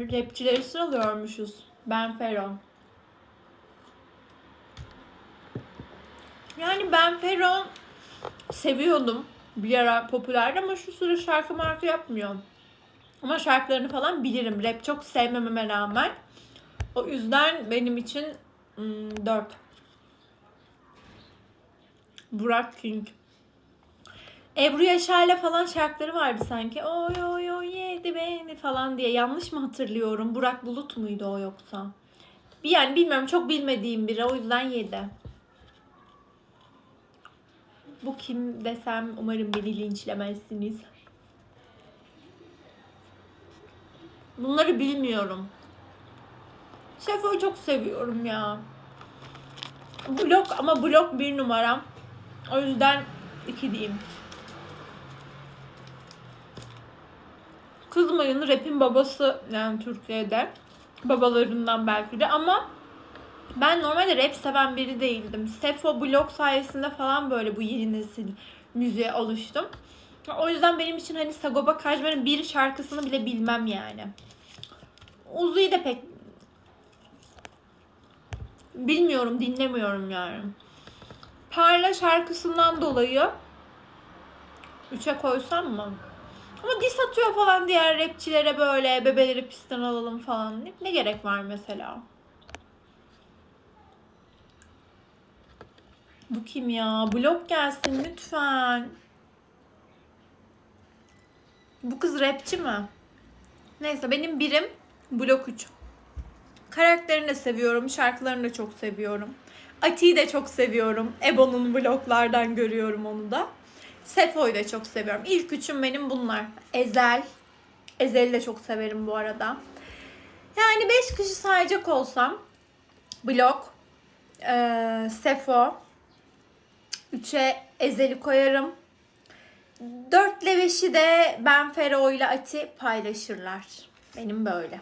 Rapçileri sıralıyormuşuz. Ben Fero. Yani ben Fero seviyordum. Bir ara popülerdi ama şu sıra şarkı marka yapmıyor. Ama şarkılarını falan bilirim. Rap çok sevmememe rağmen. O yüzden benim için hmm, 4. Burak King. Ebru Yaşar'la falan şarkıları vardı sanki. Oy oy oy yedi beni falan diye. Yanlış mı hatırlıyorum? Burak Bulut muydu o yoksa? Bir yani bilmiyorum çok bilmediğim biri o yüzden yedi. Bu kim desem umarım beni linçlemezsiniz. Bunları bilmiyorum. Sefo'yu çok seviyorum ya. Blok ama blok bir numaram. O yüzden iki diyeyim. Kızmayın rapin babası yani Türkiye'de. Babalarından belki de ama ben normalde rap seven biri değildim. Sefo blog sayesinde falan böyle bu yeni nesil müziğe alıştım. O yüzden benim için hani Sagopa Kajmer'in bir şarkısını bile bilmem yani. Uzu'yu da pek bilmiyorum, dinlemiyorum yani. Parla şarkısından dolayı 3'e koysam mı? Ama diss atıyor falan diğer rapçilere böyle bebeleri pistten alalım falan. Ne, ne gerek var mesela? Bu kim ya? Blok gelsin lütfen. Bu kız rapçi mi? Neyse benim birim blok 3. Karakterini de seviyorum. Şarkılarını da çok seviyorum. Ati'yi de çok seviyorum. Ebo'nun bloklardan görüyorum onu da. Sefo'yu da çok seviyorum. İlk üçüm benim bunlar. Ezel. Ezel'i de çok severim bu arada. Yani 5 kişi sayacak olsam Blok, eee Sefo, 3'e Ezel'i koyarım. 4 ile 5'i de ben Fero ile Ati paylaşırlar. Benim böyle.